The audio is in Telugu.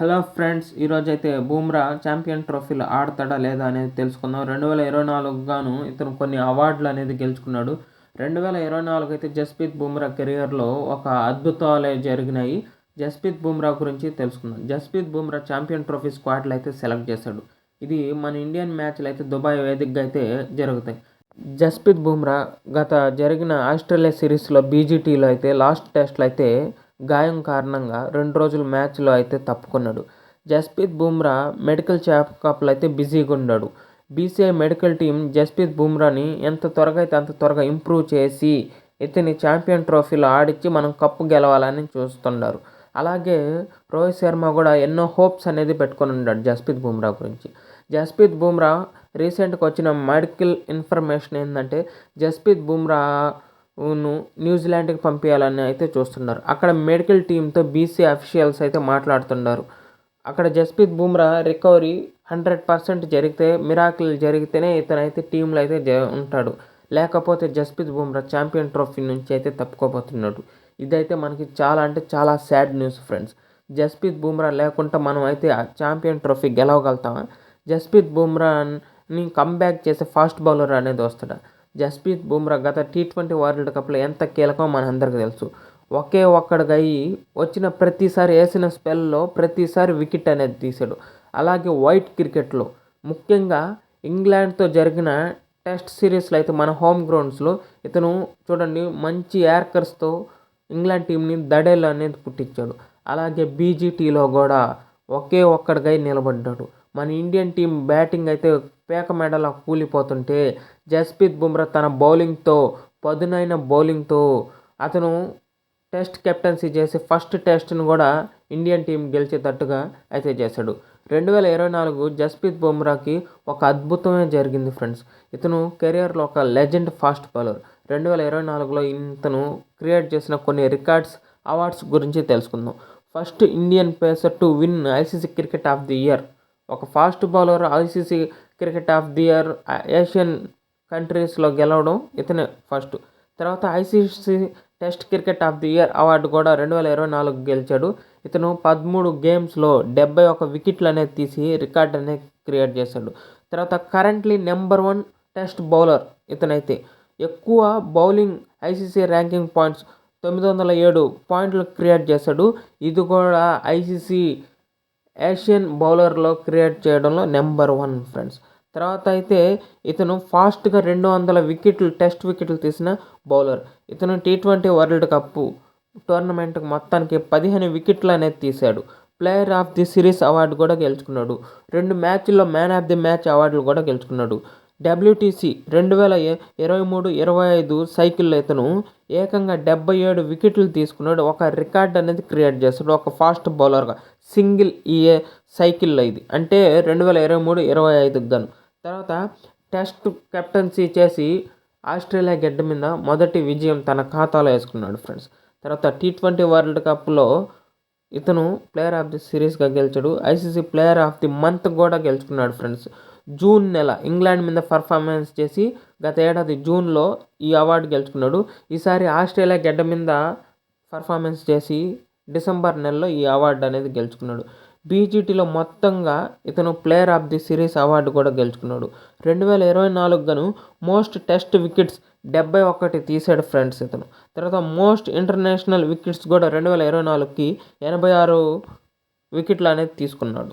హలో ఫ్రెండ్స్ ఈరోజు అయితే బూమ్రా ఛాంపియన్ ట్రోఫీలో ఆడతాడా లేదా అనేది తెలుసుకుందాం. రెండు వేల ఇరవై నాలుగు గాను ఇతను కొన్ని అవార్డులు అనేది గెలుచుకున్నాడు. రెండు వేల ఇరవై నాలుగు అయితే జస్ప్రీత్ బూమ్రా కెరియర్లో ఒక అద్భుతాలే జరిగినాయి. జస్ప్రీత్ బూమ్రా గురించి తెలుసుకుందాం. జస్ప్రీత్ బూమ్రా ఛాంపియన్ ట్రోఫీ స్క్వాడ్లు అయితే సెలెక్ట్ చేశాడు. ఇది మన ఇండియన్ మ్యాచ్లు అయితే దుబాయ్ వేదికగా అయితే జరుగుతాయి. జస్ప్రీత్ బూమ్రా గత జరిగిన ఆస్ట్రేలియా సిరీస్లో బీజీటీలో అయితే లాస్ట్ టెస్ట్లో అయితే గాయం కారణంగా రెండు రోజులు మ్యాచ్లో అయితే తప్పుకున్నాడు. జస్ప్రీత్ బూమ్రా మెడికల్ చెకప్లో అయితే బిజీగా ఉన్నాడు. బీసీఐ మెడికల్ టీం జస్ప్రీత్ బూమ్రాని ఎంత త్వరగా అయితే అంత త్వరగా ఇంప్రూవ్ చేసి ఇతని ఛాంపియన్ ట్రోఫీలో ఆడించి మనం కప్పు గెలవాలని చూస్తున్నారు. అలాగే రోహిత్ శర్మ కూడా ఎన్నో హోప్స్ అనేది పెట్టుకొని ఉన్నాడు జస్ప్రీత్ బూమ్రా గురించి. జస్ప్రీత్ బూమ్రా రీసెంట్గా వచ్చిన మెడికల్ ఇన్ఫర్మేషన్ ఏంటంటే జస్ప్రీత్ బూమ్రా ను న్యూజిలాండ్కి పంపించాలని అయితే చూస్తున్నారు. అక్కడ మెడికల్ టీంతో బీసీ అఫీషియల్స్ అయితే మాట్లాడుతున్నారు. అక్కడ Jasprit Bumrah recovery hundred percent జరిగితే మిరాకిల్ జరిగితేనే ఇతనైతే టీంలో అయితే జ ఉంటాడు. లేకపోతే జస్ప్రీత్ బూమ్రా ఛాంపియన్ ట్రోఫీ నుంచి అయితే తప్పుకోబోతున్నాడు. ఇదైతే మనకి చాలా అంటే చాలా sad news friends. Jasprit Bumrah లేకుండా మనం అయితే ఆ ఛాంపియన్ ట్రోఫీ గెలవగలుగుతామా? జస్ప్రీత్ బూమ్రాని కంబ్యాక్ చేసే ఫాస్ట్ బౌలర్ అనేది వస్తాడు? జస్ప్రీత్ బుమ్రా గత టీ ట్వంటీ వరల్డ్ కప్లో ఎంత కీలకం మనందరికీ తెలుసు. ఒకే ఒక్కడిగా అయ్యి వచ్చిన ప్రతిసారి వేసిన స్పెల్లో ప్రతిసారి వికెట్ అనేది తీసాడు అలాగే వైట్ క్రికెట్లో ముఖ్యంగా ఇంగ్లాండ్తో జరిగిన టెస్ట్ సిరీస్లో అయితే మన హోమ్ గ్రౌండ్స్లో ఇతను చూడండి మంచి యార్కర్స్తో ఇంగ్లాండ్ టీంని దడేలు అనేది పుట్టించాడు. అలాగే బీజీటీలో కూడా ఒకే ఒక్కడిగా నిలబడ్డాడు. మన ఇండియన్ టీం బ్యాటింగ్ అయితే పేక మెడలా కూలిపోతుంటే జస్ప్రీత్ బుమ్రా తన బౌలింగ్తో పదునైన బౌలింగ్తో అతను టెస్ట్ కెప్టెన్సీ చేసి ఫస్ట్ టెస్ట్ను కూడా ఇండియన్ టీం గెలిచేటట్టుగా అయితే చేశాడు. రెండు వేల ఇరవై నాలుగు జస్ప్రీత్ బుమ్రాకి ఒక అద్భుతమే జరిగింది ఫ్రెండ్స్. ఇతను కెరియర్లో ఒక లెజెండ్ ఫాస్ట్ బౌలర్. రెండు వేల ఇరవై నాలుగులో ఇతను క్రియేట్ చేసిన కొన్ని రికార్డ్స్ అవార్డ్స్ గురించి తెలుసుకుందాం. First Indian pacer to win ICC cricket of the year. ఒక fast bowler ICC cricket of the year Asian కంట్రీస్లో గెలవడం ఇతనే ఫస్ట్. తర్వాత ICC test cricket of the year award కూడా రెండు వేల ఇరవై నాలుగు గెలిచాడు. ఇతను పదమూడు గేమ్స్లో డెబ్బై ఒక వికెట్లు అనేది తీసి రికార్డ్ అనేది క్రియేట్ చేశాడు. తర్వాత currently number one test bowler ఇతనైతే. ఎక్కువ బౌలింగ్ ఐసీసీ ర్యాంకింగ్ పాయింట్స్ తొమ్మిది వందల ఏడు పాయింట్లు క్రియేట్ చేశాడు. ఇది కూడా ఐసీసీ ఏషియన్ బౌలర్లో క్రియేట్ చేయడంలో నెంబర్ వన్ ఫ్రెండ్స్ తర్వాత అయితే ఇతను ఫాస్ట్గా రెండు వందల వికెట్లు టెస్ట్ వికెట్లు తీసిన బౌలర్ ఇతను T twenty world cup tournament మొత్తానికి పదిహేను వికెట్లు అనేది తీశాడు. Player of the series award కూడా గెలుచుకున్నాడు. రెండు మ్యాచ్ల్లో మ్యాన్ ఆఫ్ ది మ్యాచ్ అవార్డులు కూడా గెలుచుకున్నాడు. డబ్ల్యూటీసీ రెండు వేల ఇరవై మూడు ఇరవై ఐదు సైకిల్లో ఇతను ఏకంగా డెబ్బై ఏడు వికెట్లు తీసుకున్నాడు. ఒక రికార్డ్ అనేది క్రియేట్ చేస్తాడు ఒక ఫాస్ట్ బౌలర్గా సింగిల్ ఈ సైకిల్లో ఇది. అంటే రెండు వేల ఇరవై మూడు ఇరవై ఐదుకు గాను. తర్వాత టెస్ట్ కెప్టెన్సీ చేసి ఆస్ట్రేలియా గడ్డ మీద మొదటి విజయం తన ఖాతాలో వేసుకున్నాడు ఫ్రెండ్స్. తర్వాత టీ ట్వంటీ వరల్డ్ కప్లో ఇతను ప్లేయర్ ఆఫ్ ది సిరీస్గా గెలిచాడు. ICC player of the month కూడా గెలుచుకున్నాడు ఫ్రెండ్స్. జూన్ నెల ఇంగ్లాండ్ మీద పర్ఫార్మెన్స్ చేసి గత ఏడాది జూన్లో ఈ అవార్డు గెలుచుకున్నాడు. ఈసారి ఆస్ట్రేలియా గడ్డ మీద పర్ఫార్మెన్స్ చేసి డిసెంబర్ నెలలో ఈ అవార్డు అనేది గెలుచుకున్నాడు. బీజీటీలో మొత్తంగా ఇతను player of the series award కూడా గెలుచుకున్నాడు. రెండు వేల ఇరవై నాలుగు గాను మోస్ట్ టెస్ట్ వికెట్స్ డెబ్బై ఒకటి తీసాడు ఫ్రెండ్స్ ఇతను. తర్వాత మోస్ట్ ఇంటర్నేషనల్ వికెట్స్ కూడా రెండు వేల ఇరవై నాలుగుకి ఎనభై ఆరు వికెట్లు అనేది తీసుకున్నాడు.